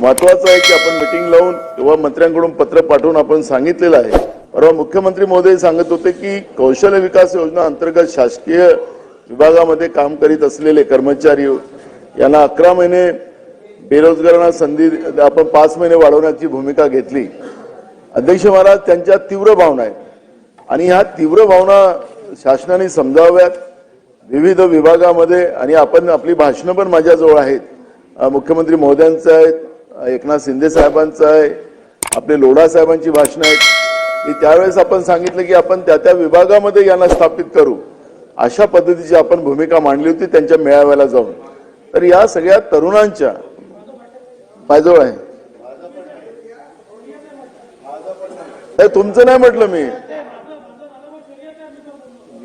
महत्वाचं आहे की आपण मिटिंग लावून किंवा मंत्र्यांकडून पत्र पाठवून आपण सांगितलेलं आहे. परवा मुख्यमंत्री महोदय सांगत होते की कौशल्य विकास योजना अंतर्गत शासकीय विभागामध्ये काम करीत असलेले कर्मचारी यांना अकरा महिने बेरोजगारांना संधी आपण पाच महिने वाढवण्याची भूमिका घेतली. अध्यक्ष महाराज त्यांच्या तीव्र भावना आहेत. आणि ह्या तीव्र भावना शासनाने समजाव्यात. विविध विभागामध्ये आणि आपण आपली भाषणं पण माझ्याजवळ आहेत. मुख्यमंत्री महोदयांचं आहेत एकनाथ शिंदे साहेबांचं आहे आपले लोढा साहेबांची भाषणं आहेत. की त्यावेळेस आपण सांगितलं की आपण त्या त्या विभागामध्ये यांना स्थापित करू. अशा पद्धतीची आपण भूमिका मांडली होती त्यांच्या मेळाव्याला जाऊन. तर या सगळ्या तरुणांच्या माझ्याजवळ आहे. नाही, तुमचं नाही म्हटलं मी.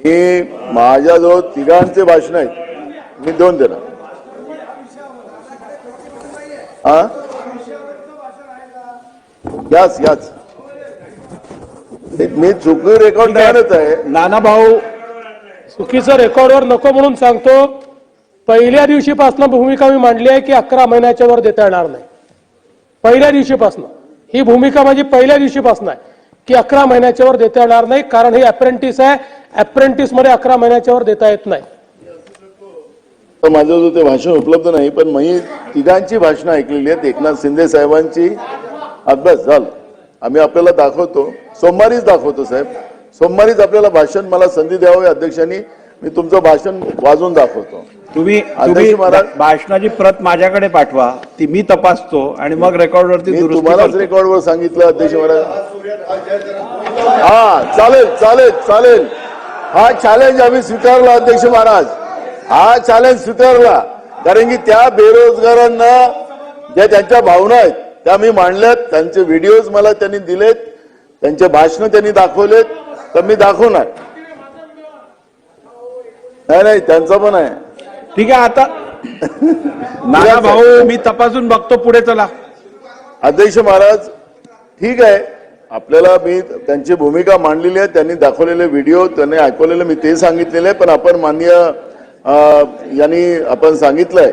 मी माझ्याजवळ तिघांचे भाषण आहेत. मी दोन देणार. हा याच याच मी चुकी रेकॉर्ड आणत आहे. नाना भाऊ चुकीचं रेकॉर्डवर नको म्हणून सांगतो पहिल्या दिवशीपासून भूमिका मी मांडली आहे की अकरा महिन्याच्या वर देता येणार नाही. पहिल्या दिवशीपासून. ही भूमिका माझी पहिल्या दिवशीपासून आहे की अकरा महिन्याच्या वर देता येणार नाही कारण ही अप्रेंटिस आहे. अप्रेंटिसमध्ये अकरा महिन्याच्या वर देता येत नाही. तर माझं ते भाषण उपलब्ध नाही पण मी तिघांची भाषणं ऐकलेली आहेत. एकनाथ शिंदे साहेबांची अभ्यास झालं. आम्ही आपल्याला दाखवतो. सोमवारीच दाखवतो साहेब. सोमवारीच आपल्याला भाषण मला संधी द्यावी अध्यक्षांनी. मी तुमचं भाषण वाजवून दाखवतो. तुम्ही भाषणाची प्रत माझ्याकडे पाठवा. ती मी तपासतो आणि मग रेकॉर्डवरती तुम्हालाच. रेकॉर्डवर सांगितलं अध्यक्ष महाराज. हा चालेल चालेल चालेल. हा चॅलेंज आम्ही स्वीकारला अध्यक्ष महाराज. हा चॅलेंज स्वीकारला. कारण की त्या बेरोजगारांना ज्या त्यांच्या भावना आहेत त्या मी मांडल्यात त्यांचे व्हिडिओज मला त्यांनी दिलेत त्यांचे भाषण त्यांनी दाखवलेत तर मी दाखवणार नाही नाही त्यांचं पण आहे. ठीक आहे आता नाना भाऊ मी तपासून बघतो पुढे चला. अध्यक्ष महाराज ठीक आहे. आपल्याला मी त्यांची भूमिका मांडलेली आहे त्यांनी दाखवलेले व्हिडिओ त्यांनी ऐकवलेले मी ते सांगितलेले पण आपण माननीय अं, यांनी आपण सांगितलंय.